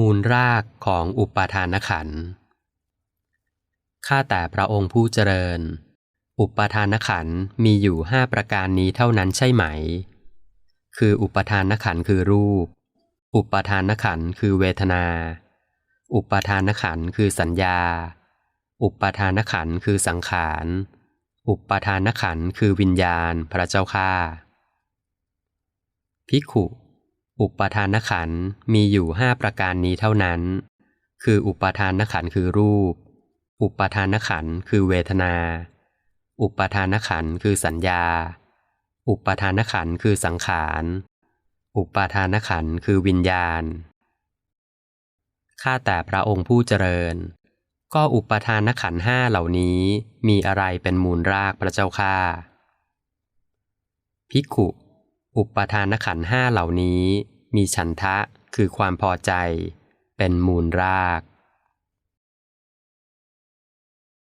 มูลรากของอุปาทานขัน ข้าแต่พระองค์ผู้เจริญ อุปาทานขันมีอยู่ห้าประการนี้เท่านั้นใช่ไหม คืออุปาทานขันคือรูป อุปาทานขันคือเวทนา อุปาทานขันคือสัญญา อุปาทานขันคือสังขาร อุปาทานขันคือวิญญาณพระเจ้าข้าภิกขุ อุปทานขันมีอยู่ห้าประการนี้เท่านั้น คืออุปทานขันคือรูป อุปทานขันคือเวทนา อุปทานขันคือสัญญา อุปทานขันคือสังขาร อุปทานขันคือวิญญาณ ข้าแต่พระองค์ผู้เจริญ ก็อุปทานขันห้าเหล่านี้มีอะไรเป็นมูลรากพระเจ้าข้าภิกขุอุปทานขันห้าเหล่านี้ มีฉันทะคือความพอใจ เป็นมูลราก